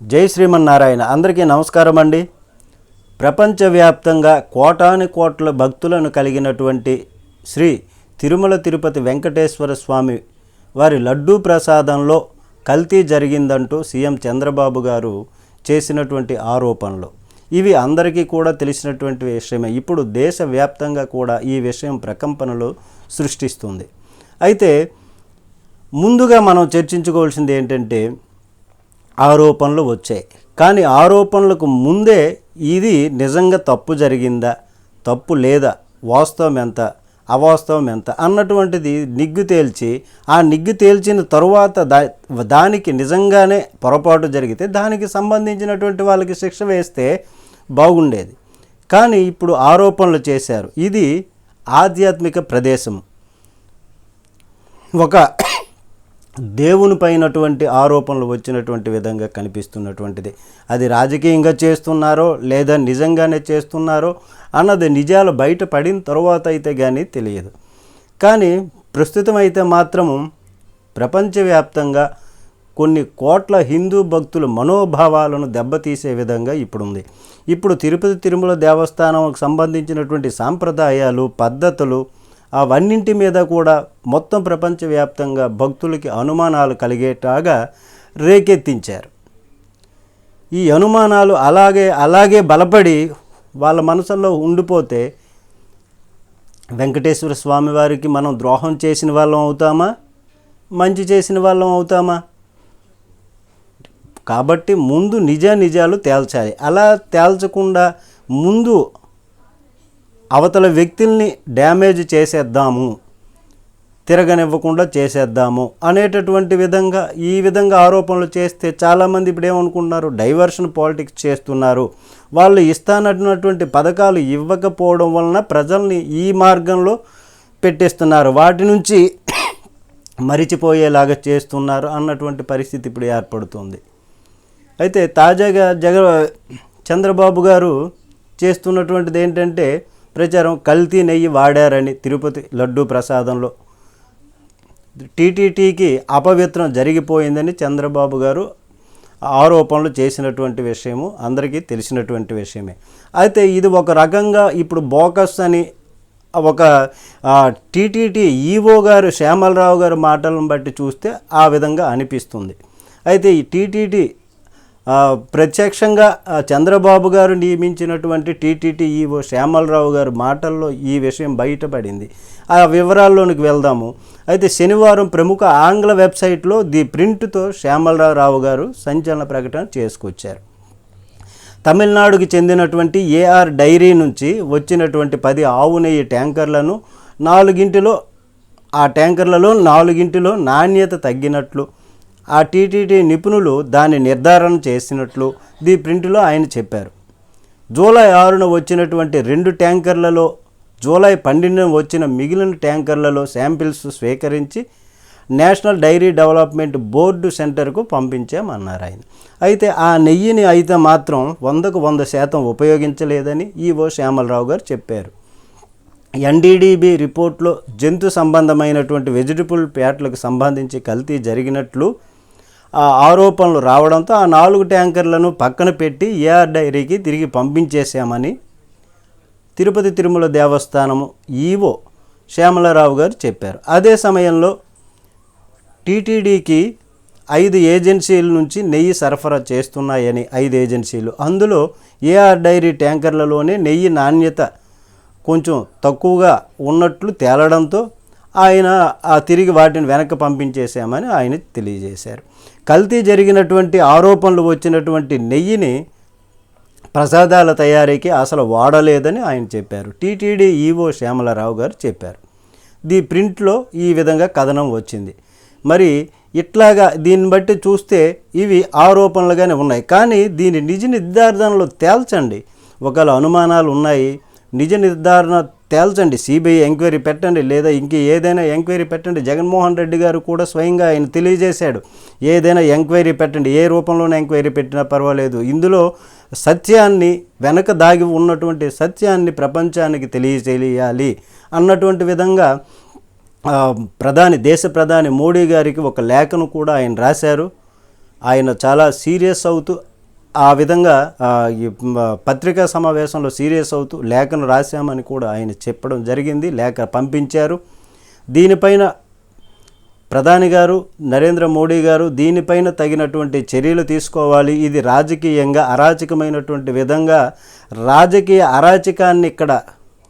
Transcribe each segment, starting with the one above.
జై శ్రీమన్నారాయణ. అందరికీ నమస్కారం అండి. ప్రపంచవ్యాప్తంగా కోటాను కోట్ల భక్తులను కలిగినటువంటి శ్రీ తిరుమల తిరుపతి వెంకటేశ్వర స్వామి వారి లడ్డూ ప్రసాదంలో కల్తీ జరిగిందంటూ సీఎం చంద్రబాబు గారు చేసినటువంటి ఆరోపణలు. ఇవి అందరికీ కూడా తెలిసినటువంటి విషయమే. ఇప్పుడు దేశవ్యాప్తంగా కూడా ఈ విషయం ప్రకంపనలు సృష్టిస్తుంది. అయితే ముందుగా మనం చర్చించుకోవాల్సింది ఏంటంటే ఆరోపణలు వచ్చాయి. కానీ ఆరోపణలకు ముందే ఇది నిజంగా తప్పు జరిగిందా? తప్పు లేదా? వాస్తవం ఎంత? అవాస్తవం ఎంత? అన్నటువంటిది నిగ్గు తేల్చి ఆ నిగ్గు తేల్చిన తరువాత దా దానికి నిజంగానే పొరపాటు జరిగితే దానికి సంబంధించినటువంటి వాళ్ళకి శిక్ష వేస్తే బాగుండేది. కానీ ఇప్పుడు ఆరోపణలు చేశారు. ఇది ఆధ్యాత్మిక ప్రదేశం. ఒక దేవుని పైనటువంటి ఆరోపణలు వచ్చినటువంటి విధంగా కనిపిస్తున్నటువంటిది. అది రాజకీయంగా చేస్తున్నారో లేదా నిజంగానే చేస్తున్నారో అన్నది నిజాలు బయట పడిన తర్వాత అయితే కానీ తెలియదు. కానీ ప్రస్తుతం అయితే మాత్రము ప్రపంచవ్యాప్తంగా కొన్ని కోట్ల హిందూ భక్తుల మనోభావాలను దెబ్బతీసే విధంగా ఇప్పుడుంది. ఇప్పుడు తిరుపతి తిరుమల దేవస్థానంకు సంబంధించినటువంటి సాంప్రదాయాలు పద్ధతులు అవన్నింటి మీద కూడా మొత్తం ప్రపంచవ్యాప్తంగా భక్తులకి అనుమానాలు కలిగేటాగా రేకెత్తించారు. ఈ అనుమానాలు అలాగే అలాగే బలపడి వాళ్ళ మనసుల్లో ఉండిపోతే వెంకటేశ్వర స్వామి వారికి మనం ద్రోహం చేసిన వాళ్ళం అవుతామా? మంచి చేసిన వాళ్ళం అవుతామా? కాబట్టి ముందు నిజ నిజాలు తేల్చాలి. అలా తేల్చకుండా ముందు అవతల వ్యక్తుల్ని డ్యామేజ్ చేసేద్దాము తిరగనివ్వకుండా చేసేద్దాము అనేటటువంటి విధంగా ఈ విధంగా ఆరోపణలు చేస్తే చాలామంది ఇప్పుడు ఏమనుకుంటున్నారు? డైవర్షన్ పాలిటిక్స్ చేస్తున్నారు. వాళ్ళు ఇస్తానటువంటి పథకాలు ఇవ్వకపోవడం వలన ప్రజల్ని ఈ మార్గంలో పెట్టేస్తున్నారు. వాటి నుంచి మరిచిపోయేలాగా చేస్తున్నారు అన్నటువంటి పరిస్థితి ఇప్పుడు ఏర్పడుతుంది. అయితే తాజాగా జగ చంద్రబాబు గారు చేస్తున్నటువంటిది ఏంటంటే ప్రచారం కల్తీ నెయ్యి వాడారని తిరుపతి లడ్డూ ప్రసాదంలో టీటీటీకి అపవిత్రం జరిగిపోయిందని చంద్రబాబు గారు ఆరోపణలు చేసినటువంటి విషయము అందరికీ తెలిసినటువంటి విషయమే. అయితే ఇది ఒక రకంగా ఇప్పుడు బోకస్ అని ఒక టీటీటీ ఈవో గారు శ్యామలరావు గారు మాటలను బట్టి చూస్తే ఆ విధంగా అనిపిస్తుంది. అయితే ఈ టీటీటీ ప్రత్యక్షంగా చంద్రబాబు గారు నియమించినటువంటి టీటీటీ ఈవో శ్యామలరావు గారు మాటల్లో ఈ విషయం బయటపడింది. ఆ వివరాల్లోనికి వెళ్దాము. అయితే శనివారం ప్రముఖ ఆంగ్ల వెబ్సైట్లో ది ప్రింట్తో శ్యామలరావు గారు సంచలన ప్రకటన చేసుకొచ్చారు. తమిళనాడుకి చెందినటువంటి ఏఆర్ డైరీ నుంచి వచ్చినటువంటి పది ఆవు నెయ్యి ట్యాంకర్లను నాలుగింటిలో ఆ ట్యాంకర్లలో నాలుగింటిలో నాణ్యత తగ్గినట్లు ఆ టీటీడీ నిపుణులు దాన్ని నిర్ధారణ చేసినట్లు ది ప్రింట్లో ఆయన చెప్పారు. జూలై ఆరున వచ్చినటువంటి రెండు ట్యాంకర్లలో జూలై పన్నెండున వచ్చిన మిగిలిన ట్యాంకర్లలో శాంపిల్స్ స్వీకరించి నేషనల్ డైరీ డెవలప్మెంట్ బోర్డు సెంటర్కు పంపించామన్నారు ఆయన. అయితే ఆ నెయ్యిని అయితే మాత్రం వందకు వంద శాతం ఉపయోగించలేదని ఈవో శ్యామలరావు గారు చెప్పారు. ఎన్డీడీబీ రిపోర్ట్లో జంతు సంబంధమైనటువంటి వెజిటబుల్ ప్యాట్లకు సంబంధించి కల్తీ జరిగినట్లు ఆ ఆరోపణలు రావడంతో ఆ నాలుగు ట్యాంకర్లను పక్కన పెట్టి ఏఆర్ డైరీకి తిరిగి పంపించేశామని తిరుపతి తిరుమల దేవస్థానము ఈవో శ్యామలరావు గారు చెప్పారు. అదే సమయంలో టీటీడీకి ఐదు ఏజెన్సీల నుంచి నెయ్యి సరఫరా చేస్తున్నాయని ఐదు ఏజెన్సీలు. అందులో ఏఆర్ డైరీ ట్యాంకర్లలోనే నెయ్యి నాణ్యత కొంచెం తక్కువగా ఉన్నట్లు తేలడంతో ఆయన ఆ తిరిగి వాటిని వెనక్కి పంపించేశామని ఆయన తెలియజేశారు. కల్తీ జరిగినటువంటి ఆరోపణలు వచ్చినటువంటి నెయ్యిని ప్రసాదాల తయారీకి అసలు వాడలేదని ఆయన చెప్పారు. టీటీడీ ఈవో శ్యామలరావు గారు చెప్పారు. ది ప్రింట్లో ఈ విధంగా కథనం వచ్చింది. మరి ఇట్లాగా దీన్ని బట్టి చూస్తే ఇవి ఆరోపణలుగానే ఉన్నాయి. కానీ దీని నిజ నిర్ధారణలో తేల్చండి. ఒకవేళ అనుమానాలు ఉన్నాయి నిజ నిర్ధారణ తేల్చండి సిబిఐ ఎంక్వైరీ పెట్టండి లేదా ఇంక ఏదైనా ఎంక్వైరీ పెట్టండి. జగన్మోహన్ రెడ్డి గారు కూడా స్వయంగా ఆయన తెలియజేశాడు ఏదైనా ఎంక్వైరీ పెట్టండి ఏ రూపంలోనే ఎంక్వైరీ పెట్టినా పర్వాలేదు. ఇందులో సత్యాన్ని వెనక దాగి ఉన్నటువంటి సత్యాన్ని ప్రపంచానికి తెలియజేయాలి అన్నటువంటి విధంగా ప్రధాని దేశ ప్రధాని మోడీ గారికి ఒక లేఖను కూడా ఆయన రాశారు. ఆయన చాలా సీరియస్ అవుతూ ఆ విధంగా ఈ పత్రికా సమావేశంలో సీరియస్ అవుతూ లేఖను రాశామని కూడా ఆయన చెప్పడం జరిగింది లేఖ పంపించారు. దీనిపైన ప్రధాని గారు నరేంద్ర మోడీ గారు దీనిపైన తగినటువంటి చర్యలు తీసుకోవాలి. ఇది రాజకీయంగా అరాచకమైనటువంటి విధంగా రాజకీయ అరాచకాన్ని ఇక్కడ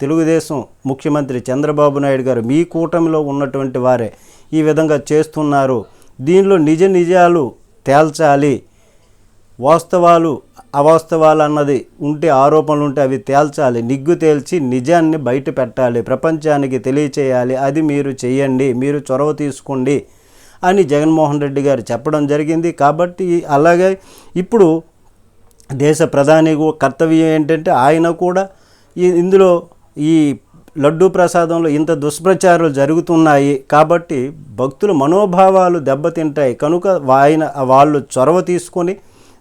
తెలుగుదేశం ముఖ్యమంత్రి చంద్రబాబు నాయుడు గారు మీ కూటమిలో ఉన్నటువంటి వారే ఈ విధంగా చేస్తున్నారు. దీనిలో నిజ నిజాలు తేల్చాలి. వాస్తవాలు అవాస్తవాలు అన్నది ఉంటే ఆరోపణలు ఉంటే అవి తేల్చాలి. నిగ్గు తేల్చి నిజాన్ని బయట పెట్టాలి. ప్రపంచానికి తెలియచేయాలి. అది మీరు చేయండి మీరు చొరవ తీసుకోండి అని జగన్మోహన్ రెడ్డి గారు చెప్పడం జరిగింది. కాబట్టి అలాగే ఇప్పుడు దేశ ప్రధాని కర్తవ్యం ఏంటంటే ఆయన కూడా ఇందులో ఈ లడ్డూ ప్రసాదంలో ఇంత దుష్ప్రచారాలు జరుగుతున్నాయి. కాబట్టి భక్తుల మనోభావాలు దెబ్బతింటాయి. కనుక ఆయన వాళ్ళు చొరవ తీసుకొని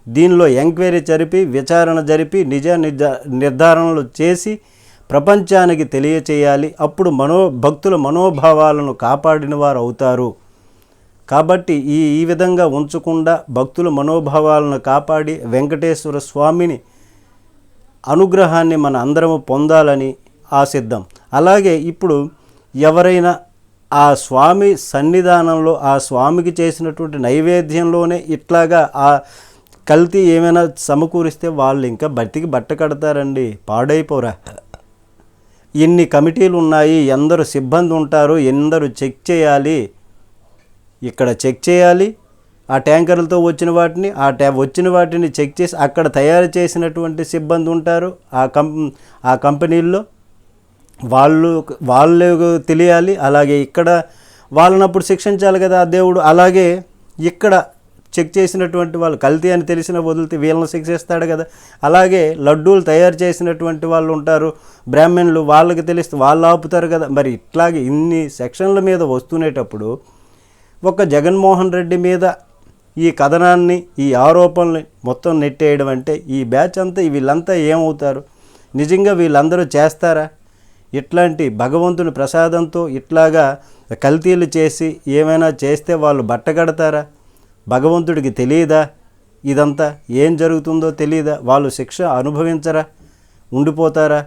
దీనిలో ఎంక్వైరీ జరిపి విచారణ జరిపి నిజ నిర్ధారణలు చేసి ప్రపంచానికి తెలియచేయాలి. అప్పుడు మనో భక్తుల మనోభావాలను కాపాడిన వారు అవుతారు. కాబట్టి ఈ ఈ విధంగా ఉంచకుండా భక్తుల మనోభావాలను కాపాడి వెంకటేశ్వర స్వామిని అనుగ్రహాన్ని మన అందరము పొందాలని ఆశిద్దాం. అలాగే ఇప్పుడు ఎవరైనా ఆ స్వామి సన్నిధానంలో ఆ స్వామికి చేసినటువంటి నైవేద్యంలోనే ఇట్లాగా ఆ కల్తీ ఏమైనా సమకూరిస్తే వాళ్ళు ఇంకా బతికి బట్ట కడతారండి. పాడైపోరా. ఎన్ని కమిటీలు ఉన్నాయి ఎందరు సిబ్బంది ఉంటారు ఎందరు చెక్ చేయాలి. ఇక్కడ చెక్ చేయాలి ఆ ట్యాంకర్లతో వచ్చిన వాటిని ఆ ట్యా వచ్చిన వాటిని చెక్ చేసి అక్కడ తయారు చేసినటువంటి సిబ్బంది ఉంటారు. ఆ కం ఆ కంపెనీల్లో వాళ్ళు వాళ్ళు తెలియాలి. అలాగే ఇక్కడ వాళ్ళనప్పుడు శిక్షించాలి కదా ఆ దేవుడు. అలాగే ఇక్కడ చెక్ చేసినటువంటి వాళ్ళు కల్తీ అని తెలిసిన వదిలితే వీళ్ళని శిక్షిస్తాడు కదా. అలాగే లడ్డూలు తయారు చేసినటువంటి వాళ్ళు ఉంటారు బ్రాహ్మణులు వాళ్ళకి తెలిస్తే వాళ్ళు ఆపుతారు కదా. మరి ఇట్లాగే ఇన్ని సెక్షన్ల మీద వస్తునేటప్పుడు ఒక జగన్మోహన్ రెడ్డి మీద ఈ కథనాన్ని ఈ ఆరోపణల్ని మొత్తం నెట్టేయడం అంటే ఈ బ్యాచ్ అంతా వీళ్ళంతా ఏమవుతారు? నిజంగా వీళ్ళందరూ చేస్తారా? ఇట్లాంటి భగవంతుని ప్రసాదంతో ఇట్లాగా కల్తీలు చేసి ఏమైనా చేస్తే వాళ్ళు బట్టగడతారా భగవంతుడికి తెలియదా? ఇదంతా ఏం జరుగుతుందో తెలియదా వాళ్ళు శిక్ష అనుభవించరా? ఉండిపోతారా?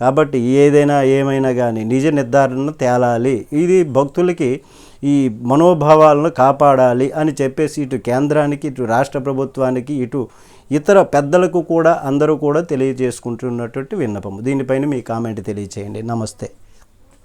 కాబట్టి ఏదైనా ఏమైనా కానీ నిజ నిర్ధారణ తేలాలి. ఇది భక్తులకి ఈ మనోభావాలను కాపాడాలి అని చెప్పేసి ఇటు కేంద్రానికి ఇటు రాష్ట్ర ప్రభుత్వానికి ఇటు ఇతర పెద్దలకు కూడా అందరూ కూడా తెలియజేసుకుంటున్నటువంటి విన్నపము. దీనిపైన మీ కామెంట్ తెలియచేయండి. నమస్తే.